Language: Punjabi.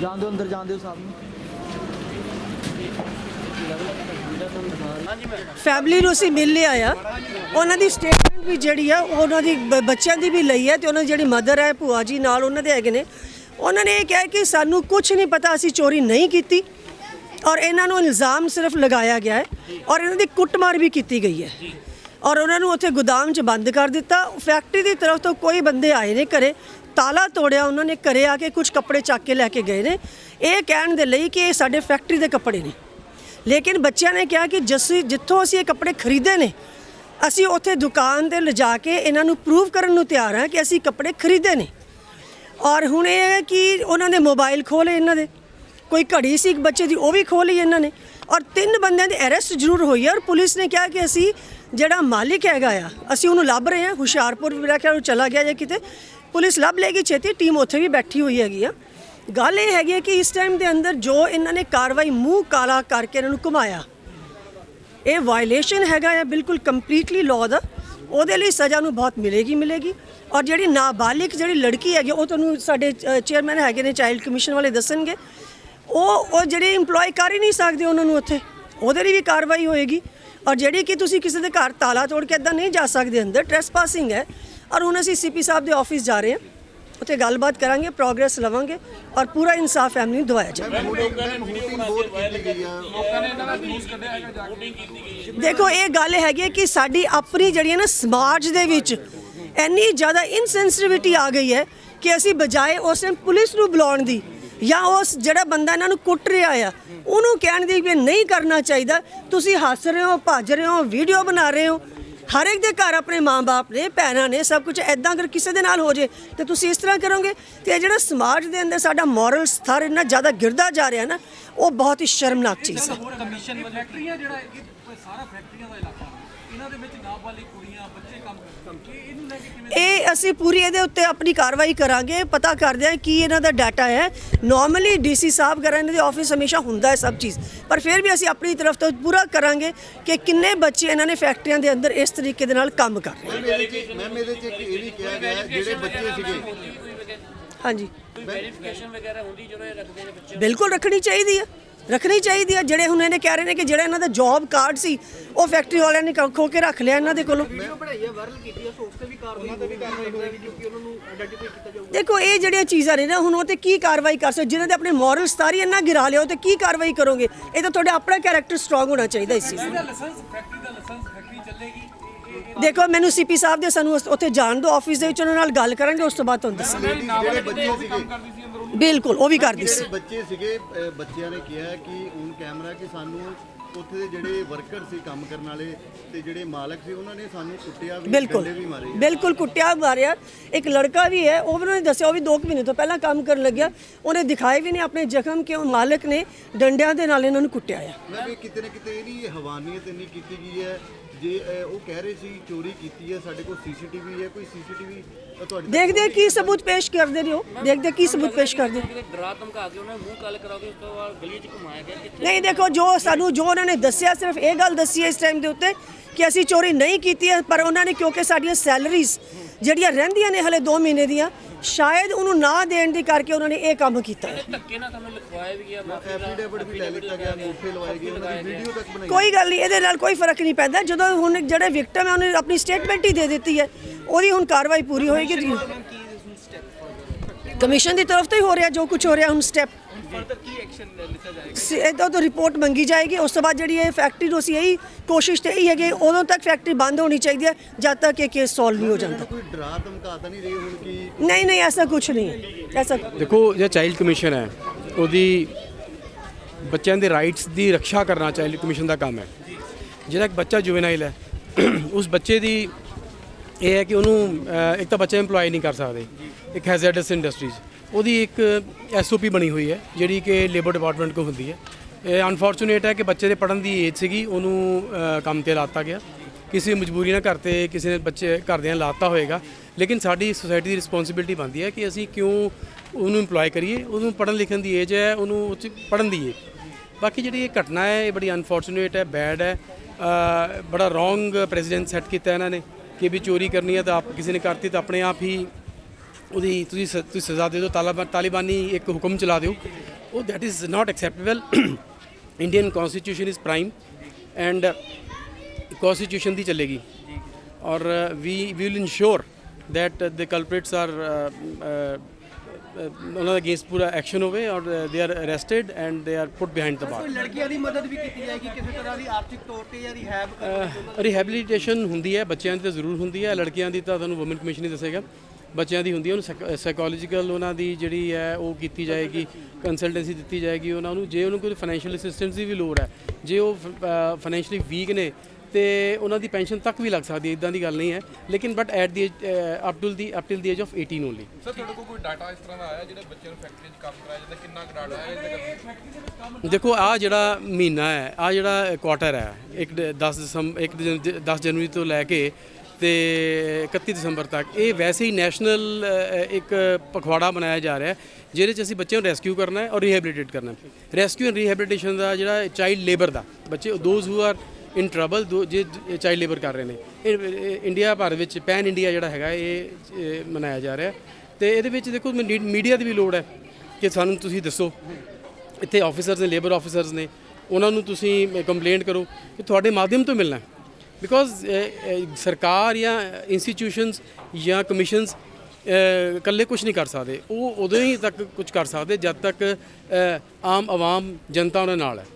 ਸਾਹਿਬ ਦਿਓ ਅੰਦਰ ਜਾਣ ਦਿਓ ਸਾਹਿਬ ਨੂੰ? ਫੈਮਿਲੀ ਨੂੰ ਅਸੀਂ ਮਿਲ ਲਿਆ ਆ। ਉਹਨਾਂ ਦੀ ਸਟੇਟਮੈਂਟ ਵੀ ਜਿਹੜੀ ਆ ਉਹ ਉਹਨਾਂ ਦੀ ਬ- ਬੱਚਿਆਂ ਦੀ ਵੀ ਲਈ ਹੈ ਤੇ ਉਹਨਾਂ ਦੀ ਜਿਹੜੀ ਮਦਰ ਹੈ ਭੂਆ ਜੀ ਨਾਲ ਉਹਨਾਂ ਦੇ ਹੈਗੇ ਨੇ। ਉਹਨਾਂ ਨੇ ਇਹ ਕਿਹਾ ਕਿ ਸਾਨੂੰ ਕੁਝ ਨਹੀਂ ਪਤਾ ਅਸੀਂ ਚੋਰੀ ਨਹੀਂ ਕੀਤੀ ਔਰ ਇਹਨਾਂ ਨੂੰ ਇਲਜ਼ਾਮ ਸਿਰਫ ਲਗਾਇਆ ਗਿਆ ਹੈ ਔਰ ਇਹਨਾਂ ਦੀ ਕੁੱਟਮਾਰ ਵੀ ਕੀਤੀ ਗਈ ਹੈ। ਔਰ ਉਹਨਾਂ ਨੂੰ ਉੱਥੇ ਗੋਦਾਮ 'ਚ ਬੰਦ ਕਰ ਦਿੱਤਾ। ਫੈਕਟਰੀ ਦੀ ਤਰਫ ਤੋਂ ਕੋਈ ਬੰਦੇ ਆਏ ਨੇ ਘਰੇ। ਤਾਲਾ ਤੋੜਿਆ ਉਹਨਾਂ ਨੇ ਘਰੇ ਆ ਕੇ ਕੁਝ ਕੱਪੜੇ ਚੱਕ ਕੇ ਲੈ ਕੇ ਗਏ ਨੇ। ਇਹ ਕਹਿਣ ਦੇ ਲਈ ਕਿ ਇਹ ਸਾਡੇ ਫੈਕਟਰੀ ਦੇ ਕੱਪੜੇ ਨੇ। ਲੇਕਿਨ ਬੱਚਿਆਂ ਨੇ ਕਿਹਾ ਕਿ ਜਸੀ ਜਿੱਥੋਂ ਅਸੀਂ ਇਹ ਕੱਪੜੇ ਖਰੀਦੇ ਨੇ, ਅਸੀਂ ਉੱਥੇ ਦੁਕਾਨ ਤੇ ਲਿਜਾ ਕੇ ਇਹਨਾਂ ਨੂੰ ਪ੍ਰੂਵ ਕਰਨ ਨੂੰ ਤਿਆਰ ਹਾਂ ਕਿ ਅਸੀਂ ਕੱਪੜੇ ਖਰੀਦੇ ਨੇ। ਔਰ ਹੁਣ ਇਹ ਹੈ ਕਿ ਉਹਨਾਂ ਨੇ ਮੋਬਾਈਲ ਖੋਲੇ ਇਹਨਾਂ ਦੇ। ਕੋਈ ਘੜੀ ਸੀ ਇੱਕ ਬੱਚੇ ਦੀ, ਉਹ ਵੀ ਖੋਹ ਇਹਨਾਂ ਨੇ। ਔਰ ਤਿੰਨ ਬੰਦਿਆਂ ਦੀ ਅਰੈਸਟ ਜ਼ਰੂਰ ਹੋਈ ਹੈ ਔਰ ਪੁਲਿਸ ਨੇ ਕਿਹਾ ਕਿ ਅਸੀਂ ਜਿਹੜਾ ਮਾਲਿਕ ਹੈਗਾ ਆ, ਅਸੀਂ ਉਹਨੂੰ ਲੱਭ ਰਹੇ ਹਾਂ, ਹੁਸ਼ਿਆਰਪੁਰ ਮੇਰਾ ਖਿਆਲ ਉਹ ਚਲਾ ਗਿਆ ਜਾਂ ਕਿਤੇ। ਪੁਲਿਸ ਲੱਭ ਲੇਗੀ ਛੇਤੀ, ਟੀਮ ਉੱਥੇ ਵੀ ਬੈਠੀ ਹੋਈ ਹੈਗੀ ਆ। ਗੱਲ ਇਹ ਹੈਗੀ ਹੈ ਕਿ ਇਸ ਟਾਈਮ ਦੇ ਅੰਦਰ ਜੋ ਇਹਨਾਂ ਨੇ ਕਾਰਵਾਈ ਮੂੰਹ ਕਾਲਾ ਕਰਕੇ ਇਹਨਾਂ ਨੂੰ ਘੁਮਾਇਆ, ਇਹ ਵਾਇਲੇਸ਼ਨ ਹੈਗਾ ਆ, ਬਿਲਕੁਲ ਕੰਪਲੀਟਲੀ ਲਾਅ ਦਾ। ਉਹਦੇ ਲਈ ਸਜ਼ਾ ਨੂੰ ਬਹੁਤ ਮਿਲੇਗੀ ਮਿਲੇਗੀ। ਔਰ ਜਿਹੜੀ ਨਾਬਾਲਿਗ ਜਿਹੜੀ ਲੜਕੀ ਹੈਗੀ ਉਹ ਤੁਹਾਨੂੰ ਸਾਡੇ ਚੇਅਰਮੈਨ ਹੈਗੇ ਨੇ ਚਾਈਲਡ ਕਮਿਸ਼ਨ ਵਾਲੇ ਦੱਸਣਗੇ। ਉਹ ਉਹ ਜਿਹੜੇ EMPLOY ਕਰ ਹੀ ਨਹੀਂ ਸਕਦੇ ਉਹਨਾਂ ਨੂੰ ਉੱਥੇ ਉਹਦੇ ਲਈ ਵੀ ਕਾਰਵਾਈ ਹੋਏਗੀ। ਔਰ ਜਿਹੜੀ ਕਿ ਤੁਸੀਂ ਕਿਸੇ ਦੇ ਘਰ ਤਾਲਾ ਤੋੜ ਕੇ ਇਦਾਂ ਨਹੀਂ ਜਾ ਸਕਦੇ ਅੰਦਰ ਟ੍ਰੈਸਪਾਸਿੰਗ ਹੈ। ਔਰ ਹੁਣ ਅਸੀਂ ਸੀਪੀ ਸਾਹਿਬ ਦੇ ਆਫਿਸ ਜਾ ਰਹੇ ਹਾਂ। ਉੱਥੇ ਗੱਲਬਾਤ ਕਰਾਂਗੇ ਪ੍ਰੋਗਰੈਸ ਲਵਾਂਗੇ ਔਰ ਪੂਰਾ ਇਨਸਾਫ ਫੈਮਿਲੀ ਨੂੰ ਦਵਾਇਆ ਜਾਵੇ। ਦੇਖੋ ਇਹ ਗੱਲ ਹੈਗੀ ਹੈ ਕਿ ਸਾਡੀ ਆਪਣੀ ਜਿਹੜੀ ਹੈ ਨਾ ਸਮਾਜ ਦੇ ਵਿੱਚ ਇੰਨੀ ਜ਼ਿਆਦਾ ਇਨਸੈਂਸਿਟਿਵਿਟੀ ਆ ਗਈ ਹੈ ਕਿ ਅਸੀਂ ਬਜਾਏ ਉਸ ਟਾਈਮ ਪੁਲਿਸ ਨੂੰ ਬੁਲਾਉਣ ਦੀ ਜਾਂ ਉਸ ਜਿਹੜਾ ਬੰਦਾ ਇਹਨਾਂ ਨੂੰ ਕੁੱਟ ਰਿਹਾ ਆ, ਉਹਨੂੰ ਕਹਿਣ ਦੀ ਵੀ ਨਹੀਂ ਕਰਨਾ ਚਾਹੀਦਾ। ਤੁਸੀਂ ਹੱਸ ਰਹੇ ਹੋ, ਭੱਜ ਰਹੇ ਹੋ, ਵੀਡੀਓ ਬਣਾ ਰਹੇ ਹੋ। ਹਰ ਇੱਕ ਦੇ ਘਰ ਆਪਣੇ ਮਾਂ-ਬਾਪ ਨੇ, ਭੈਣਾਂ ਨੇ, ਸਭ ਕੁਝ ਐਦਾਂ ਅਗਰ ਕਿਸੇ ਦੇ ਨਾਲ ਹੋ ਜੇ, ਤੇ ਤੁਸੀਂ ਇਸ ਤਰ੍ਹਾਂ ਕਰੋਗੇ ਤੇ ਇਹ ਜਿਹੜਾ ਸਮਾਜ ਦੇ ਅੰਦਰ ਸਾਡਾ ਮੋਰਲ ਸਥਰ ਇੰਨਾ ਜ਼ਿਆਦਾ ਗਿਰਦਾ ਜਾ ਰਿਹਾ ਨਾ, ਉਹ ਬਹੁਤ ਹੀ ਸ਼ਰਮਨਾਕ ਚੀਜ਼ ਹੈ। ਕਮਿਸ਼ਨ ਫੈਕਟਰੀਆਂ ਜਿਹੜਾ ਸਾਰਾ ਫੈਕਟਰੀਆਂ ਦਾ ਇਲਾਕਾ। ਇਹਨਾਂ ਦੇ ਵਿੱਚ ਨਾਬਾਲਿਗ ਕੁੜੀਆਂ ਬੱਚੇ ਕੰਮ ਕਰਦੇ ਇਹ ਇਹਨੂੰ ਲੈ ਕੇ ਕਿਵੇਂ ਇਹ ਅਸੀਂ ਪੂਰੀ ਇਹਦੇ ਉੱਤੇ ਆਪਣੀ ਕਾਰਵਾਈ ਕਰਾਂਗੇ ਪਤਾ ਕਰਦੇ ਹਾਂ ਕੀ ਇਹਨਾਂ ਦਾ ਡਾਟਾ ਹੈ। ਨਾਰਮਲੀ ਡੀਸੀ ਸਾਹਿਬ ਕਰਾਂ ਇਹਨਾਂ ਦੇ ਆਫਿਸ ਹਮੇਸ਼ਾ ਹੁੰਦਾ ਹੈ ਸਭ ਚੀਜ਼। ਪਰ ਫਿਰ ਵੀ ਅਸੀਂ ਆਪਣੀ ਤਰਫ ਤੋਂ ਪੂਰਾ ਕਰਾਂਗੇ ਕਿ ਕਿੰਨੇ ਬੱਚੇ ਇਹਨਾਂ ਨੇ ਫੈਕਟਰੀਆਂ ਦੇ ਅੰਦਰ ਇਸ ਤਰੀਕੇ ਦੇ ਨਾਲ ਕੰਮ ਕਰ ਰਹੇ ਮੈਮ ਇਹਦੇ 'ਚ ਮੈਮ ਇਹਦੇ 'ਚ ਇੱਕ ਇਹ ਵੀ ਕਿਹਾ ਗਿਆ ਹੈ, ਜਿਹੜੇ ਬੱਚੇ ਸੀਗੇ। ਹਾਂਜੀ। ਵੈਰੀਫਿਕੇਸ਼ਨ ਵਗੈਰਾ ਹੁੰਦੀ ਜਦੋਂ ਇਹ ਰੱਖਦੇ ਨੇ ਬੱਚੇ? ਬਿਲਕੁਲ ਰੱਖਣੀ ਚਾਹੀਦੀ ਹੈ। ਰੱਖਣੀ ਚਾਹੀਦੀ ਹੈ ਜਿਹੜੇ ਹੁਣ ਇਹਨੇ ਕਹਿ ਰਹੇ ਨੇ ਕਿ ਜਿਹੜਾ ਇਹਨਾਂ ਦਾ ਜੌਬ ਕਾਰਡ ਸੀ ਉਹ ਫੈਕਟਰੀ ਵਾਲਿਆਂ ਨੇ ਖੋ ਕੇ ਰੱਖ ਲਿਆ ਇਹਨਾਂ ਦੇ ਕੋਲੋਂ। ਪੜਾਈ ਵਾਇਰਲ ਕੀਤੀ ਹੈ ਸੋ ਉਸ ਤੇ ਵੀ ਕਾਰਵਾਈ ਉਹਨਾਂ ਤੇ ਵੀ ਕਾਰਵਾਈ ਹੋਏਗੀ ਕਿਉਂਕਿ ਉਹਨਾਂ ਨੂੰ ਆਇਡੈਂਟੀਫਾਈ ਕੀਤਾ ਜਾਊਗਾ। ਦੇਖੋ ਇਹ ਜਿਹੜੀਆਂ ਚੀਜ਼ਾਂ ਨੇ ਨਾ ਹੁਣ ਉਹ ਤੇ ਕੀ ਕਾਰਵਾਈ ਕਰ ਸਕਦੇ? ਜਿਨ੍ਹਾਂ ਦੇ ਆਪਣੇ ਮੋਰਲ ਸਤਾਰੀ ਇੰਨਾ ਗਿਰਾ ਲਿਆ ਉਹ ਤੇ ਕੀ ਕਾਰਵਾਈ ਕਰੋਗੇ? ਇਹ ਤਾਂ ਤੁਹਾਡਾ ਆਪਣਾ ਕੈਰੈਕਟਰ ਸਟਰੋਂਗ ਹੋਣਾ ਚਾਹੀਦਾ ਇਸ ਚੀਜ਼ ਦਾ ਇਹਦਾ ਲਾਇਸੈਂਸ ਫੈਕਟਰੀ ਦਾ ਲਾਇਸੈਂਸ ਫੈਕਟਰੀ ਚੱਲੇਗੀ। ਇਹ- ਇਹ ਦੇਖੋ ਮੈਨੂੰ ਸੀਪੀ ਸਾਹਿਬ ਦੇ ਸਾਨੂੰ ਉੱਥੇ ਜਾਣ ਦਿਓ ਆਫਿਸ ਦੇ ਵਿੱਚ ਉਹਨਾਂ ਨਾਲ ਗੱਲ ਕਰਾਂਗੇ ਉਸ ਤੋਂ ਬਾਅਦ ਤੁਹਾਨੂੰ ਦੱਸਾਂਗੇ। ਜਿਹੜੇ ਬੱਚੇ ਸੀਗੇ ਬਿਲਕੁਲ ਉਹ ਵੀ ਕਰਦੀ ਸੀ ਜਿਹੜੇ ਬੱਚੇ ਸੀਗੇ ਬੱਚਿਆਂ ਨੇ ਕਿਹਾ ਕਿ ਔਨ ਕੈਮਰਾ ਕਿ ਸਾਨੂੰ ਉੱਥੇ ਦੇ ਜਿਹੜੇ ਵਰਕਰ ਸੀ ਕੰਮ ਕਰਨ ਵਾਲੇ ਤੇ ਜਿਹੜੇ ਮਾਲਕ ਸੀ ਉਹਨਾਂ ਨੇ ਸਾਨੂੰ ਕੁੱਟਿਆ ਵੀ ਬਿਲਕੁਲ ਡੰਡੇ ਵੀ ਮਾਰੇ। ਬਿਲਕੁਲ ਕੁੱਟਿਆ ਮਾਰਿਆ। ਇੱਕ ਲੜਕਾ ਵੀ ਹੈ ਉਹ ਵੀ ਉਹਨਾਂ ਨੇ ਦੱਸਿਆ ਉਹ ਵੀ 2 ਮਹੀਨੇ ਤੋਂ ਪਹਿਲਾਂ ਕੰਮ ਕਰਨ ਲੱਗਿਆ। ਉਹਨੇ ਦਿਖਾਏ ਵੀ ਨੇ ਆਪਣੇ ਜ਼ਖਮ ਕਿ ਉਹ ਮਾਲਕ ਨੇ ਡੰਡਿਆਂ ਦੇ ਨਾਲ ਇਹਨਾਂ ਨੂੰ ਕੁੱਟਿਆ ਆ। ਮੈਂ ਵੀ ਕਿਤੇ ਨਾ ਕਿਤੇ ਇਹਦੀ ਹਵਾਨੀਅਤ ਇੰਨੀ ਕੀਤੀ ਗਈ ਹੈ ਜੇ ਉਹ ਕਹਿ ਰਹੇ ਸੀ ਚੋਰੀ ਕੀਤੀ ਹੈ ਸਾਡੇ ਕੋਲ ਸੀਸੀਟੀਵੀ ਹੈ ਕੋਈ ਸੀਸੀਟੀਵੀ ਤੁਹਾਡੇ ਦੇਖਦੇ ਕੀ ਸਬੂਤ ਪੇਸ਼ ਕਰਦੇ ਨੇ ਉਹ। ਦੇਖਦੇ ਕੀ ਸਬੂਤ ਪੇਸ਼ ਕਰਦੇ ਕਿਤੇ ਡਰਾ ਧਮਕਾ ਕੇ ਉਹਨਾਂ ਨੂੰ ਮੂੰਹ ਕਾਲ ਕਰਾਓਗੇ ਉਸ ਤੋਂ ਬਾਅਦ ਗਲੀ 'ਚ ਘੁਮਾਇਆ ਗਿਆ ਕਿੱਥੇ ਨਹੀਂ ਦੇਖੋ ਜੋ ਸਾਨੂੰ ਜੋ ਉਹਨਾਂ ਨੇ ਦੱਸਿਆ ਸਿਰਫ ਇਹ ਗੱਲ ਦੱਸੀ ਹੈ ਇਸ ਟਾਈਮ ਦੇ ਉੱਤੇ ਕਿ ਅਸੀਂ ਚੋਰੀ ਨਹੀਂ ਕੀਤੀ ਹੈ ਪਰ ਉਹਨਾਂ ਨੇ ਕਿਉਂਕਿ ਸਾਡੀਆਂ ਸੈਲਰੀਜ਼ ਜਿਹੜੀਆਂ ਰਹਿੰਦੀਆਂ ਨੇ ਹਲੇ 2 ਮਹੀਨੇ ਦੀਆਂ ਸ਼ਾਇਦ ਉਹਨੂੰ ਨਾ ਦੇਣ ਦੀ ਕਰਕੇ ਉਹਨਾਂ ਨੇ ਇਹ ਕੰਮ ਕੀਤਾ। ਹੈ ਧੱਕੇ ਨਾਲ ਤੁਹਾਨੂੰ ਲਿਖਵਾਇਆ ਵੀ ਗਿਆ ਐਫੀਡੇਵਿਟ ਵੀ ਲੈ ਲਿੱਤਾ ਗਿਆ ਅੰਗੂਠੇ ਲਵਾਏ ਗਏ ਉਹਨਾਂ ਦੀ ਵੀਡੀਓ ਤੱਕ ਬਣਾਈ ਕੋਈ ਗੱਲ ਨਹੀਂ ਇਹਦੇ ਨਾਲ ਕੋਈ ਫ਼ਰਕ ਨਹੀਂ ਪੈਂਦਾ। ਜਦੋਂ ਹੁਣ ਜਿਹੜੇ ਵਿਕਟਮ ਹੈ ਉਹਨੇ ਆਪਣੀ ਸਟੇਟਮੈਂਟ ਹੀ ਦੇ ਦਿੱਤੀ ਹੈ। ਉਹਦੀ ਹੁਣ ਕਾਰਵਾਈ ਪੂਰੀ ਹੋਏਗੀ। ਕਮਿਸ਼ਨ ਦੀ ਤਰਫ ਤੋਂ ਹੀ ਹੋ ਰਿਹਾ ਜੋ ਕੁਝ ਹੋ ਰਿਹਾ ਹੁਣ ਸਟੈਪ ਫਰਦਰ ਕੀ ਐਕਸ਼ਨ ਲਿੱਤਾ ਜਾਏਗਾ? ਇਹਦਾ ਤੋਂ ਰਿਪੋਰਟ ਮੰਗੀ ਜਾਏਗੀ ਉਸ ਤੋਂ ਬਾਅਦ ਜਿਹੜੀ ਇਹ ਫੈਕਟਰੀ ਨੂੰ ਅਸੀਂ ਇਹੀ ਕੋਸ਼ਿਸ਼ ਤੇ ਇਹੀ ਹੈਗੀ ਉਦੋਂ ਤੱਕ ਫੈਕਟਰੀ ਬੰਦ ਹੋਣੀ ਚਾਹੀਦੀ ਹੈ ਜਦ ਤੱਕ ਇਹ ਕੇਸ ਸੋਲਵ ਨਹੀਂ ਹੋ ਜਾਂਦਾ। ਕੋਈ ਡਰਾ ਧਮਕਾ ਤਾਂ ਨਹੀਂ ਰਹੀ ਹੁਣ ਕਿ ਨਹੀਂ ਨਹੀਂ ਐਸਾ ਕੁਝ ਨਹੀਂ ਹੈ। ਐਸਾ ਦੇਖੋ ਜਿਹੜਾ ਚਾਈਲਡ ਕਮਿਸ਼ਨ ਹੈ ਉਹਦੀ ਬੱਚਿਆਂ ਦੇ ਰਾਈਟਸ ਦੀ ਰੱਖਿਆ ਕਰਨਾ ਚਾਈਲਡ ਕਮਿਸ਼ਨ ਦਾ ਕੰਮ ਹੈ। ਜਿਹੜਾ ਇੱਕ ਬੱਚਾ ਜੁਵੇਨਾਈਲ ਹੈ ਉਸ ਬੱਚੇ ਦੀ ਇਹ ਹੈ ਕਿ ਉਹਨੂੰ ਇੱਕ ਤਾਂ ਬੱਚਾ EMPLOY ਨਹੀਂ ਕਰ ਸਕਦੇ। ਇੱਕ ਹੈਜ਼ਰਡਸ ਇੰਡਸਟਰੀਜ਼ ਉਹਦੀ ਇੱਕ ਐਸਓਪੀ ਬਣੀ ਹੋਈ ਹੈ ਜਿਹੜੀ ਕਿ ਲੇਬਰ ਡਿਪਾਰਟਮੈਂਟ ਕੋ ਹੁੰਦੀ ਹੈ। ਇਹ ਅਨਫੋਰਚੂਨੇਟ ਹੈ ਕਿ ਬੱਚੇ ਦੇ ਪੜਨ ਦੀ ਏਜ ਸੀਗੀ ਉਹਨੂੰ ਅਹ, ਕੰਮ ਤੇ ਲਾਤਾ ਗਿਆ। ਕਿਸੇ ਮਜਬੂਰੀ ਨਾਲ ਘਰ ਤੇ ਕਿਸੇ ਨੇ ਬੱਚੇ ਘਰਦਿਆਂ ਨੇ ਲਾਤਾ ਹੋਏਗਾ। ਲੇਕਿਨ ਸਾਡੀ ਸੋਸਾਇਟੀ ਦੀ ਰਿਸਪੌਂਸਿਬਿਲਟੀ ਬਣਦੀ ਹੈ ਕਿ ਅਸੀਂ ਕਿਉਂ ਉਹਨੂੰ EMPLOY ਕਰੀਏ। ਉਹਨੂੰ ਪੜਨ ਲਿਖਣ ਦੀ ਏਜ ਹੈ ਉਹਨੂੰ ਉਹ 'ਚ ਪੜਨ ਦੀਏ ਬਾਕੀ ਜਿਹੜੀ ਇਹ ਘਟਨਾ ਹੈ ਇਹ ਬੜੀ ਅਨਫੋਰਚੂਨੇਟ ਹੈ ਬੈਡ ਹੈ। ਅ, ਬੜਾ ਰੋਂਗ ਪ੍ਰੈਜ਼ੀਡੈਂਟ ਸੈੱਟ ਕੀਤਾ ਇਹਨਾਂ ਨੇ ਕਿ ਵੀ ਚੋਰੀ ਕਰਨੀ ਹੈ ਤਾਂ ਆਪ ਕਿਸੇ ਨੇ ਕਰਤੀ ਤਾਂ ਆਪਣੇ ਆਪ ਹੀ ਉਹਦੀ ਤੁਸੀਂ ਤੁਸੀਂ ਸਜ਼ਾ ਦੇ ਦਿਓ ਤਾਲਿਬਾਨ ਤਾਲਿਬਾਨੀ ਇੱਕ ਹੁਕਮ ਚਲਾ ਦਿਓ। ਉਹ that is not acceptable Indian constitution is prime and constitution ਦੀ ਚੱਲੇਗੀ। ਔਰ ਵੀ we will ensure are uh, uh, uh, ਉਹਨਾਂ ਦਾ ਅਗੇਂਸਟ ਪੂਰਾ ਐਕਸ਼ਨ ਹੋਵੇ ਔਰ they are arrested and they are put behind the bar ਲੜਕੀਆਂ ਦੀ ਮਦਦ ਵੀ ਕੀਤੀ ਜਾਏਗੀ ਕਿਸੇ ਤਰ੍ਹਾਂ ਦੀ ਆਰਥਿਕ ਤੌਰ ਤੇ ਜਾਂ ਰਿਹੈਬ ਰਿਹੈਬਿਲਿਟੇਸ਼ਨ ਹੁੰਦੀ ਹੈ ਬੱਚਿਆਂ ਦੀ ਤਾਂ ਜ਼ਰੂਰ ਹੁੰਦੀ ਹੈ ਲੜਕੀਆਂ ਦੀ ਤਾਂ ਤੁਹਾਨੂੰ ਵੂਮਨ ਕਮਿਸ਼ਨ ਹੀ ਦੱਸੇਗਾ। ਬੱਚਿਆਂ ਦੀ ਹੁੰਦੀ ਹੈ ਉਹਨੂੰ ਸਾਈਕੋਲੋਜੀਕਲ ਉਹਨਾਂ ਦੀ ਜਿਹੜੀ ਹੈ ਉਹ ਕੀਤੀ ਜਾਏਗੀ ਕੰਸਲਟੈਂਸੀ ਦਿੱਤੀ ਜਾਏਗੀ ਉਹਨਾਂ ਨੂੰ ਜੇ ਉਹਨੂੰ ਕੋਈ ਫਾਈਨੈਂਸ਼ੀਅਲ ਅਸਿਸਟੈਂਸ ਦੀ ਵੀ ਲੋੜ ਹੈ ਜੇ ਉਹ ਫਾਈਨੈਂਸ਼ੀਅਲੀ ਵੀਕ ਨੇ ਤੇ ਉਹਨਾਂ ਦੀ ਪੈਨਸ਼ਨ ਤੱਕ ਵੀ ਲੱਗ ਸਕਦੀ ਹੈ ਇਦਾਂ ਦੀ ਗੱਲ ਨਹੀਂ ਹੈ ਲੇਕਿਨ but at the up to the up till the age of 18 only sir ਤੁਹਾਡੇ ਕੋਲ ਕੋਈ ਡਾਟਾ ਇਸ ਤਰ੍ਹਾਂ ਦਾ ਆਇਆ ਜਿਹੜੇ ਬੱਚਿਆਂ ਨੂੰ ਫੈਕਟਰੀ 'ਚ ਕੰਮ ਕਰਾਇਆ ਜਾਂਦਾ ਕਿੰਨਾ ਡਾਟਾ ਹੈ ਦੇਖੋ ਆ ਜਿਹੜਾ ਮਹੀਨਾ ਹੈ ਆ ਜਿਹੜਾ ਕੁਆਟਰ ਹੈ ਇੱਕ 10 ਦਸੰਬਰ ਇੱਕ 10 ਜਨਵਰੀ ਤੋਂ ਲੈ ਕੇ ਤੇ 31 ਦਸੰਬਰ ਤੱਕ। ਇਹ ਵੈਸੇ ਹੀ ਨੈਸ਼ਨਲ ਇੱਕ ਪਖਵਾੜਾ ਬਣਾਇਆ ਜਾ ਰਿਹਾ ਹੈ, ਜਿਹਦੇ 'ਚ ਅਸੀਂ ਬੱਚਿਆਂ ਨੂੰ ਰੈਸਕਿਊ ਕਰਨਾ ਹੈ ਔਰ ਰੀਹੈਬਿਲਿਟੇਟ ਕਰਨਾ ਹੈ। ਰੈਸਕਿਊ ਐਂਡ ਰੀਹੈਬਿਲਿਟੇਸ਼ਨ ਦਾ ਜਿਹੜਾ ਚਾਈਲਡ ਲੇਬਰ ਦਾ, ਬੱਚੇ those who are in trouble ਜੇ ਚਾਈਲਡ ਲੇਬਰ ਕਰ ਰਹੇ ਨੇ। ਇਹ ਇੰਡੀਆ ਭਰ ਵਿੱਚ ਪੈਨ ਇੰਡੀਆ ਜਿਹੜਾ ਹੈਗਾ, ਇਹ ਇਹ ਮਨਾਇਆ ਜਾ ਰਿਹਾ ਤੇ ਇਹਦੇ ਵਿੱਚ ਦੇਖੋ ਮੀਡੀਆ ਦੀ ਵੀ ਲੋੜ ਹੈ ਕਿ ਸਾਨੂੰ ਤੁਸੀਂ ਦੱਸੋ। ਇੱਥੇ ਆਫੀਸਰਸ ਨੇ ਲੇਬਰ ਆਫੀਸਰਸ ਨੇ, ਉਹਨਾਂ ਨੂੰ ਤੁਸੀਂ ਕੰਪਲੇਂਟ ਕਰੋ ਕਿ ਤੁਹਾਡੇ ਮਾਧਿਅਮ ਤੋਂ ਮਿਲਣਾ ਬਿਕੋਜ਼ eh, eh, ਸਰਕਾਰ ਜਾਂ ਇੰਸਟੀਟਿਊਸ਼ਨਸ ਜਾਂ ਕਮਿਸ਼ਨਸ eh, ਇਕੱਲੇ ਕੁਝ ਨਹੀਂ ਕਰ ਸਕਦੇ। ਉਹ ਉਦੋਂ ਹੀ ਤੱਕ ਕੁਝ ਕਰ ਸਕਦੇ, ਜਦ ਤੱਕ ਆਮ ਆਵਾਮ ਜਨਤਾ ਉਹਨਾਂ ਨਾਲ ਹੈ।